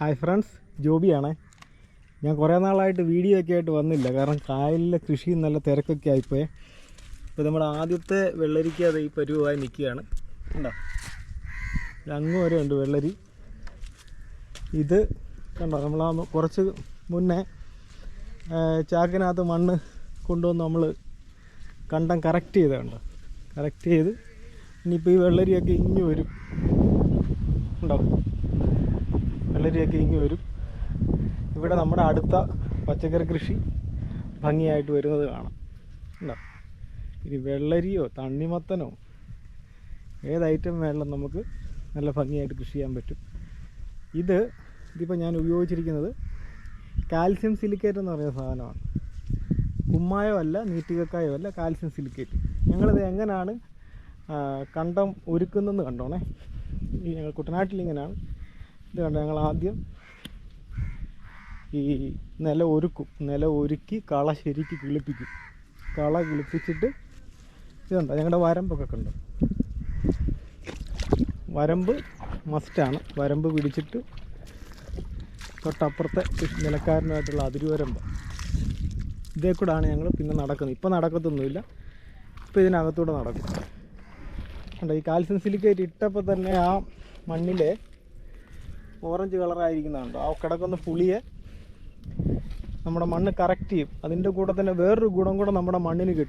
Hi friends ജോബിയാണേ. ഞാൻ കുറേ നാളായിട്ട് വീഡിയോ ഒക്കെ ആയിട്ട് വന്നില്ല കാരണം കായലിലെ കൃഷി നല്ല തിരക്കൊക്കെ ആയിപ്പോയി. ഇപ്പോൾ നമ്മുടെ ആദ്യത്തെ വെള്ളരിക്ക് അത് ഈ പരുവമായി നിൽക്കുകയാണ്. കണ്ടോ? അങ്ങ് വരെ ഉണ്ട് വെള്ളരി. ഇത് കണ്ടോ? നമ്മൾ ആ കുറച്ച് മുന്നേ ചാക്കിനകത്ത് മണ്ണ് കൊണ്ടുവന്ന് നമ്മൾ കണ്ടം കറക്റ്റ് ചെയ്ത കണ്ടോ? കറക്റ്റ് ചെയ്ത് ഇനിയിപ്പോൾ ഈ വെള്ളരിയൊക്കെ ഇങ്ങ് വരും. ഉണ്ടോ വെള്ളരിയൊക്കെ ഇങ്ങ് വരും. ഇവിടെ നമ്മുടെ അടുത്ത പച്ചക്കറി കൃഷി ഭംഗിയായിട്ട് വരുന്നത് കാണാം. ഉണ്ടോ ഇനി വെള്ളരിയോ തണ്ണിമത്തനോ ഏത് ഐറ്റം വേണമെങ്കിലും നമുക്ക് നല്ല ഭംഗിയായിട്ട് കൃഷി ചെയ്യാൻ പറ്റും. ഇത് ഇതിപ്പോൾ ഞാൻ ഉപയോഗിച്ചിരിക്കുന്നത് കാൽസ്യം സിലിക്കേറ്റ് എന്ന് പറയുന്ന സാധനമാണ്. കുമ്മായോ അല്ല നീറ്റുകക്കായോ അല്ല കാൽസ്യം സിലിക്കേറ്റ്. ഞങ്ങളിത് എങ്ങനെയാണ് കണ്ടം ഒരുക്കുന്നതെന്ന് കണ്ടോണേ. ഞങ്ങൾ കുട്ടനാട്ടിൽ ഇങ്ങനെയാണ് ഇത് കണ്ടോ? ഞങ്ങൾ ആദ്യം ഈ നില ഒരുക്കും. നില ഒരുക്കി കള ശരിക്ക് കിളിപ്പിക്കും. കള കിളിപ്പിച്ചിട്ട് ഇതുണ്ട് ഞങ്ങളുടെ വരമ്പൊക്കെ കണ്ടോ? വരമ്പ് മസ്റ്റാണ്. വരമ്പ് പിടിച്ചിട്ട് തൊട്ടപ്പുറത്തെ നിലക്കാരനുമായിട്ടുള്ള അതിരുവരമ്പ്. ഇതേ കൂടാണ് ഞങ്ങൾ പിന്നെ നടക്കുന്നത്. ഇപ്പം നടക്കത്തൊന്നുമില്ല. ഇപ്പം ഇതിനകത്തൂടെ നടക്കും. കണ്ടോ? ഈ കാൽസ്യം സിലിക്കേറ്റ് ഇട്ടപ്പോൾ തന്നെ ആ മണ്ണിലെ ഓറഞ്ച് കളറായിരിക്കുന്നതുണ്ട് ആ കിടക്കുന്ന പുളിയെ നമ്മുടെ മണ്ണ് കറക്റ്റ് ചെയ്യും. അതിന്റെ കൂടെ തന്നെ വേറൊരു ഗുണം കൂടെ നമ്മുടെ മണ്ണിന് കിട്ടും.